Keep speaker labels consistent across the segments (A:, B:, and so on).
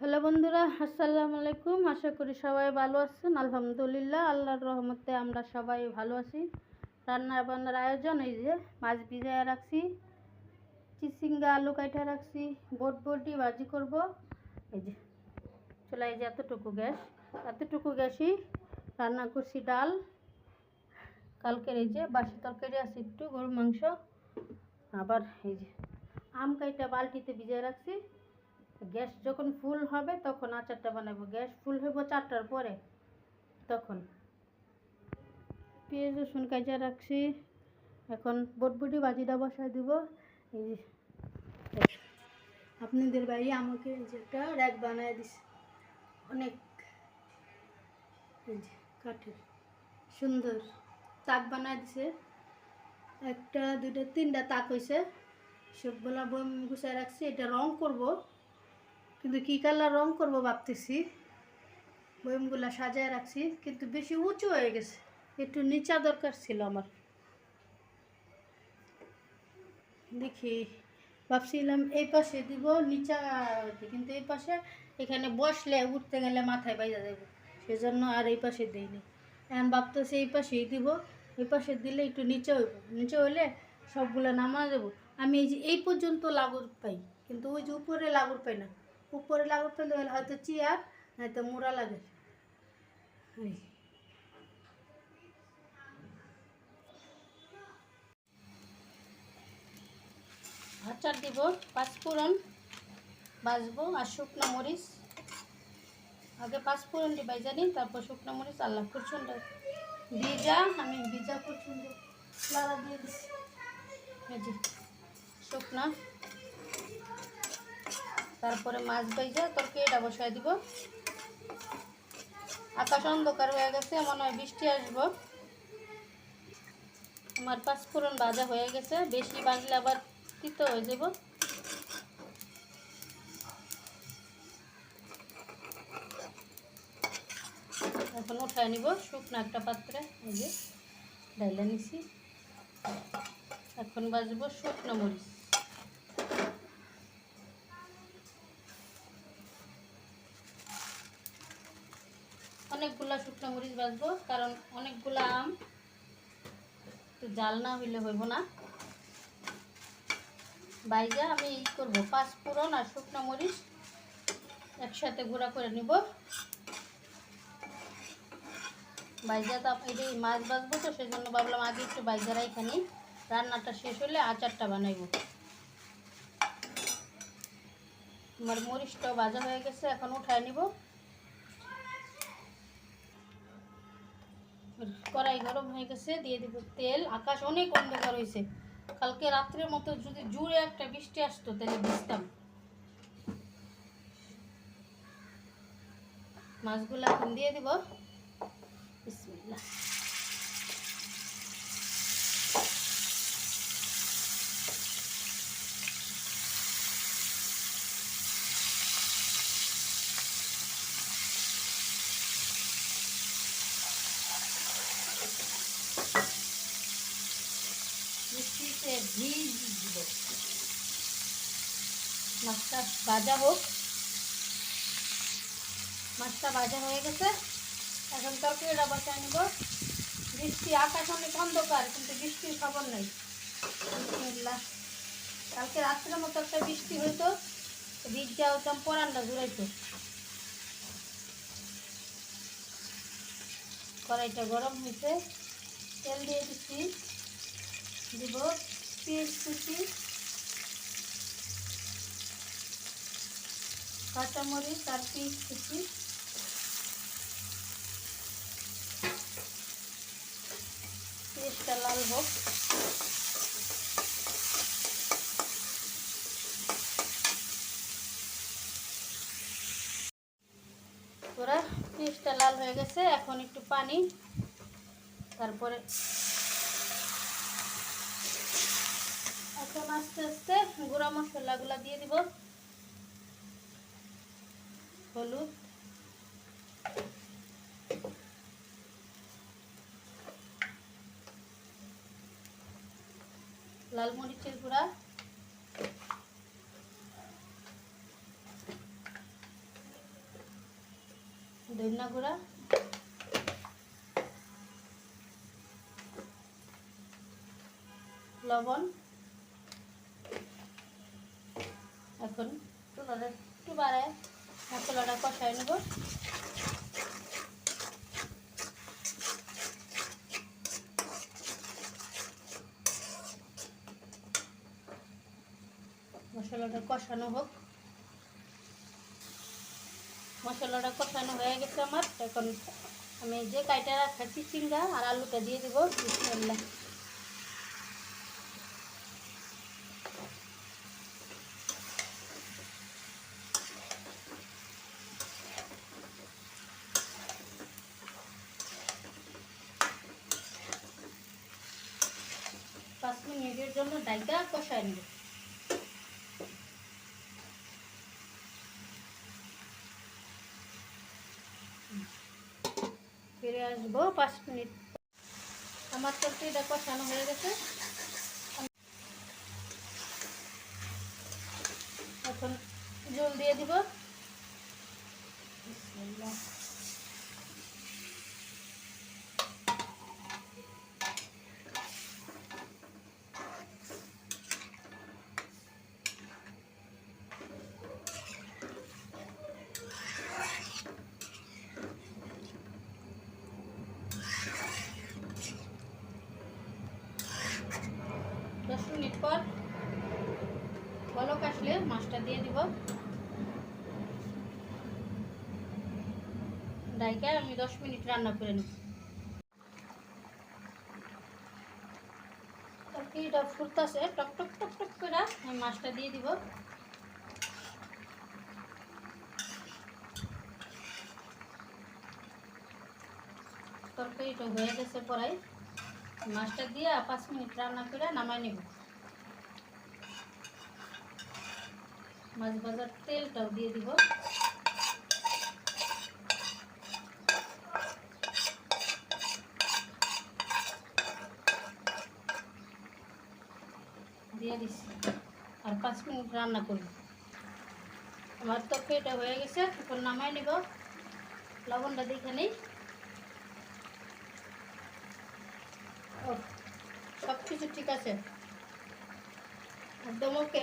A: Hello বন্ধুরা, আসসালামু আলাইকুম। আশা করি সবাই ভালো আছেন। আলহামদুলিল্লাহ, আল্লাহর রহমতে আমরা সবাই ভালো আছি। রান্না বান্নার আয়োজন এই যে মাছ ভিজায় রাখছি, চিচিঙ্গা, আলু কাইটা রাখছি, বট বটি ভাজি করব। এই যে চলে এই যে এতটুকু গ্যাস, এতটুকু গ্যাসই রান্না করছি ডাল। কালকের এই যে বাসি তরকারি আছে একটু, গরুর মাংস। আবার এই যে আম কাইটা বালতিতে ভিজায় রাখছি। গ্যাস যখন ফুল হবে, তখন আচারটা বানাবো। গ্যাস ফুল হইব চারটার পরে, তখন। পেঁয়াজ, রসুন কাঁচা রাখছি। এখন বটবটি বাজিটা বসায় দিব। আপনাদের বাড়ি আমাকে যে একটা র্যাক বানায় দিছে। অনেক কাঠের, সুন্দর তাক বানায় দিছে। একটা, দুইটা, তিনটা তাক হয়েছে সবগুলা বই গুছায় রাখছি। এটা রং করব। কিন্তু কী কালার রং করব ভাবতেছি? বয়মগুলা সাজায় রাখছি, কিন্তু বেশি উঁচু হয়ে গেছে। একটু নিচা দরকার ছিল আমার। দেখি, ভাবছিলাম এই পাশে দিব, নিচা কিন্তু এই পাশে এখানে বসলে উঠতে গেলে মাথায় বাইজা যাবে সেজন্য আর এই পাশে দিইনি। এখন ভাবতেছি এই পাশেই দিব, এই পাশে দিলে একটু নিচে হইব। নিচে হইলে সবগুলো নামা দেবো আমি এই যে, এই পর্যন্ত লাগুর পাই, কিন্তু ওই যে উপরে লাগুর পাই না। উপরে লাগুর পেলে হয়তো চেয়ার, নয়তো মোড়া লাগে। আচার দিব, পাঁচফোড়ন বাজবো আর শুকনো মরিচ। আগে পাঁচফোড়ন দিবাই জানি তারপর শুকনো মরিচ, আল্লাহ কুচুন ভিজা, আমি ভিজা লাড়া দিয়ে দিচ্ছি শুকনা। তারপরে মাছ ভাইজা তরকারিটা বসায় দিব। আকাশ অন্ধকার হয়ে গেছে, মনে হয় বৃষ্টি আসব। আমার পাঁচফোড়ন ভাজা হয়ে গেছে, বেশি ভাজলে আবার তিতো হয়ে যাব। এখন উঠায় নিব শুকনো একটা পাত্রে, এই যে ডাইলা নিছি। এখন বাজবো শুকনো মরিচ। মরিচ বাজবো কারণ অনেকগুলা আম, তো জাল না হইলে হইব না। বাইজা আমি ই করব, পাঁচ ফোড়ন আর শুকনো মরিচ একসাথে গুঁড়া করে নিব। বাইজা তো এটাই মাছ বাজবো তো সেই জন্য ভাবলাম আগে একটু বাইজারা এখানে রান্নাটা শেষ হলে আচারটা বানাইব। আমার মরিচটাও ভাজা হয়ে গেছে, এখন উঠায় নিব। কড়াই গরম হয়ে গেছে, দিয়ে দিব তেল। আকাশ অনেক অন্ধকার হয়েছে। কালকে রাত্রের মতো যদি জুড়ে একটা বৃষ্টি আসতো, তাহলে ভিজতাম মাছগুলো এখন দিয়ে দিব। বিসমিল্লাহ মিষ্টিতে ভিজ দিব মাছটা ভাজা হোক। মাছটা ভাজা হয়ে গেছে। এখন তরকারিটা বসায় নেব। বৃষ্টি আকাশ অনেক অন্ধকার, কিন্তু বৃষ্টির খবর নেই। বিসমিল্লাহ। কালকে রাত্রের মতো একটা বৃষ্টি হইতো। ভিজ হতাম পরানটা ঘুরাইতো কড়াইটা গরম হয়েছে তেল দিয়ে দিচ্ছি। দিব পেঁয়াজ কুচি। কাঁচামরিচ আর পিস কুচি। লাল হোক। ওরা পেঁয়াজটা লাল হয়ে গেছে, এখন একটু পানি। তারপরে এখন আস্তে আস্তে গুঁড়া মশলাগুলো দিয়ে দিব। হলুদ। লাল মরিচের গুঁড়া। ধনিয়া গুঁড়া। লবণ। এখন একটু বাড়ায়। মশলাটা কষাই নেব। মশলাটা কষানো হোক। মশলাটা কষানো হয়ে গেছে আমার। এখন আমি যে কাইটা রাখা চিচিঙ্গা আর আলুটা দিয়ে দেবো। পাঁচ মিনিটের জন্য ডাইকা কষায় নেব। ফিরে আসব পাঁচ মিনিট। আমার তরকারিটা কষানো হয়ে গেছে। এখন জল দিয়ে দিব। বিসমিল্লাহ। দশ মিনিট পর বলক আসলে মাছটা দিয়ে দিব ডাইকা আমি দশ মিনিট রান্না করে নেব। তরকারিটা ফুটতেছে, টক টক টক টক করে আমি মাছটা দিয়ে দিব। তরকারিটা হয়ে গেছে পরাই মাছটা দিয়ে পাঁচ মিনিট রান্না করে নামাই নেব। মাছ ভাজার তেলটাও দিয়ে দিব। দিয়ে দিচ্ছি আর পাঁচ মিনিট রান্না করব আমার তরকারিটা হয়ে গেছে, এখন নামাই নেব। লবণটা দেখে নেই। ও সব কিছু ঠিক আছে। একদম ওকে।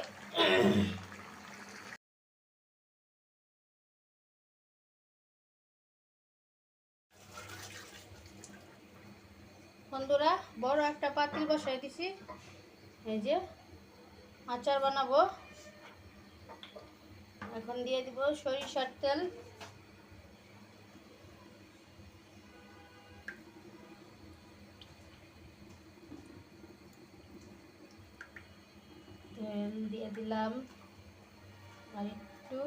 A: বন্ধুরা, বড় একটা পাতিল বসাই দিছি। এই যে আচার বানাবো। এখন দিয়ে দিব সরিষার তেল। তেল দিয়ে দিলাম। আর একটু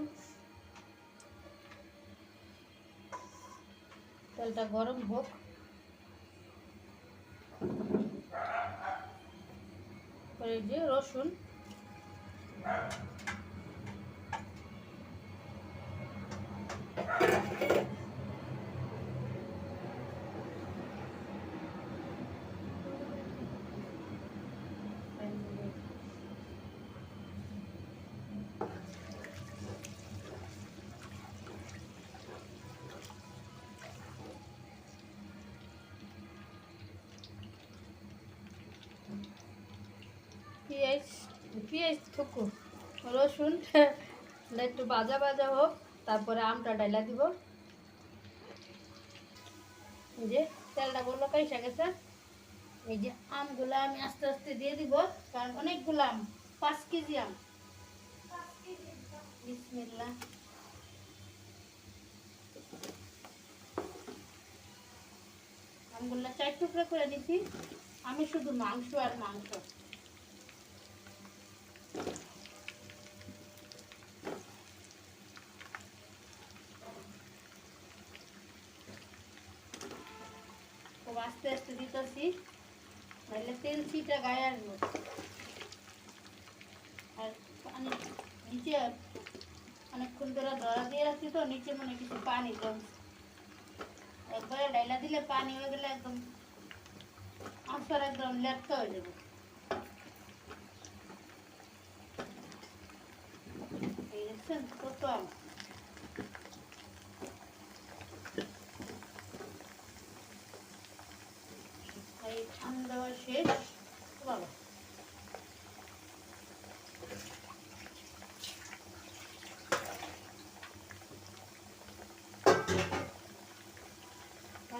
A: তেলটা গরম হোক। রসুন। পেঁয়াজ পেঁয়াজ থুকু রসুন একটু ভাজা ভাজা হোক, তারপরে আমটা ডাইলা দিব। যে তেলটা বলল কাইসা গেছে, এই যে আমগুলো আমি আস্তে আস্তে দিয়ে দিব, কারণ অনেকগুলো আম, পাঁচ কেজি আম। আমগুলো চার টুকরো করে দিছি। আমি শুধু মাংস আর মাংস। আস্তে আস্তে দিতেছি। নাহলে তেল ছিটা গায়ে আসব। আর পানি নিচে অনেকক্ষণ ধরে ধরা দিয়ে রাখছি তো, নিচে মনে কিছু পানি জমছে। একবারে ডাইলা দিলে পানি হয়ে গেলে একদম আসার একদম লেটকা হয়ে যাবে। কত আম।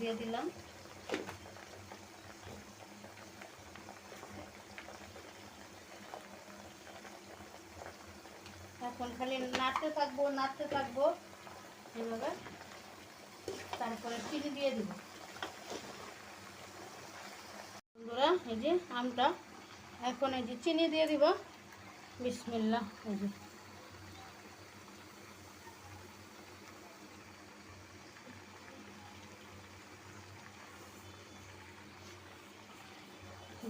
A: দিয়ে দিলাম। এখন খালি নাড়তে থাকব নাড়তে থাকব। এভাবে তারপরে চিনি দিয়ে দিব। বন্ধুরা, এই যে আমটা। এখন এই যে চিনি দিয়ে দিব। বিসমিল্লা এই যে।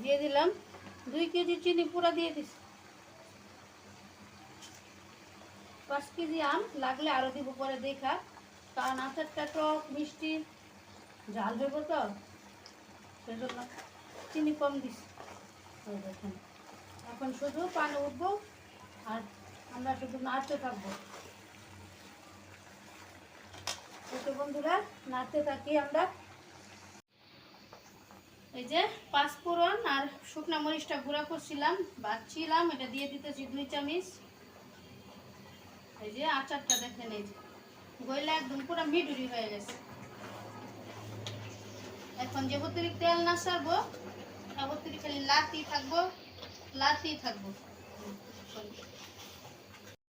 A: দিয়ে দিলাম। দুই কেজি চিনি পুরা দিয়ে দিস পাঁচ কেজি আম লাগলে আরও দিব পরে দেখা। কারণ আচারটা টক মিষ্টি, ঝাল হইব তো। সেজন্য চিনি কম দিস দেখেন, এখন শুধু পানি উঠবো আর আমরা শুধু নাড়তে থাকব। বন্ধুরা, নাড়তে থাকি আমরা। এই যে পাঁচফোড়ন আর শুকনা মরিচটা গুঁড়া করছিলাম বাচ্ছিলাম এটা দিয়ে দিতেছি দুই চামিচ। এই যে আচারটা দেখেন, এই যে গইলে একদম পুরো মিডুরি হয়ে গেছে। এখন যে বত্রিক তেল না সারবো বত্রিক খালি লাতি থাকব লাতি থাকব।